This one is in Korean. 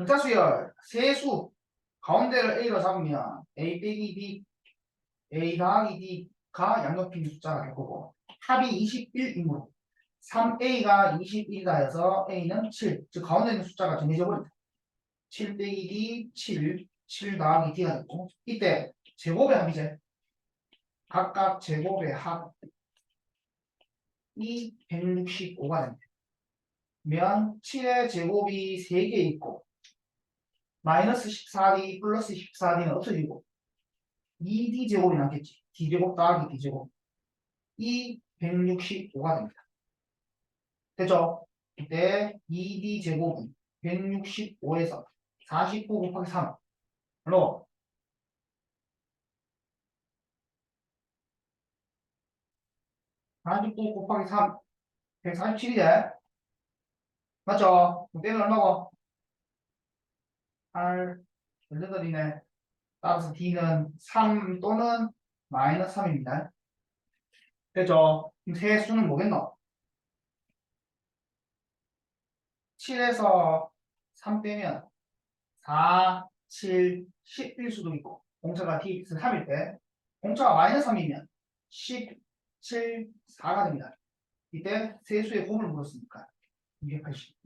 등차수열 세수 가운데를 A로 잡으면 A 빼기 B A 더하기 D가 양옆인 숫자가 될 거고 합이 21이므로 3A가 21이다 해서 A는 7, 즉 가운데 있는 숫자가 정해져 버린다. 7 빼기 D, 7, 7 더하기 D가 됐고 이때 제곱의 합이제 각각 제곱의 합이 165가 됩니다. 면 7의 제곱이 3개 있고 마이너스 14D 플러스 14D는 없어지고 2D 제곱이 남겠지. D제곱 더하기 D제곱 이 165가 됩니다. 됐죠? 이때 2D 제곱은 165에서 49 곱하기 3 로49 곱하기 3 147이제 맞죠? 그때는 얼마고? 8 18이네 따라서 D는 3 또는 마이너스 3입니다 됐죠? 그럼 세 수는 뭐겠노? 7에서 3 빼면 4, 7, 11 수도 있고 공차가 D 3일 때 공차가 마이너스 3이면 10, 7, 4가 됩니다. 이때 세 수의 곱을 물었으니까 280.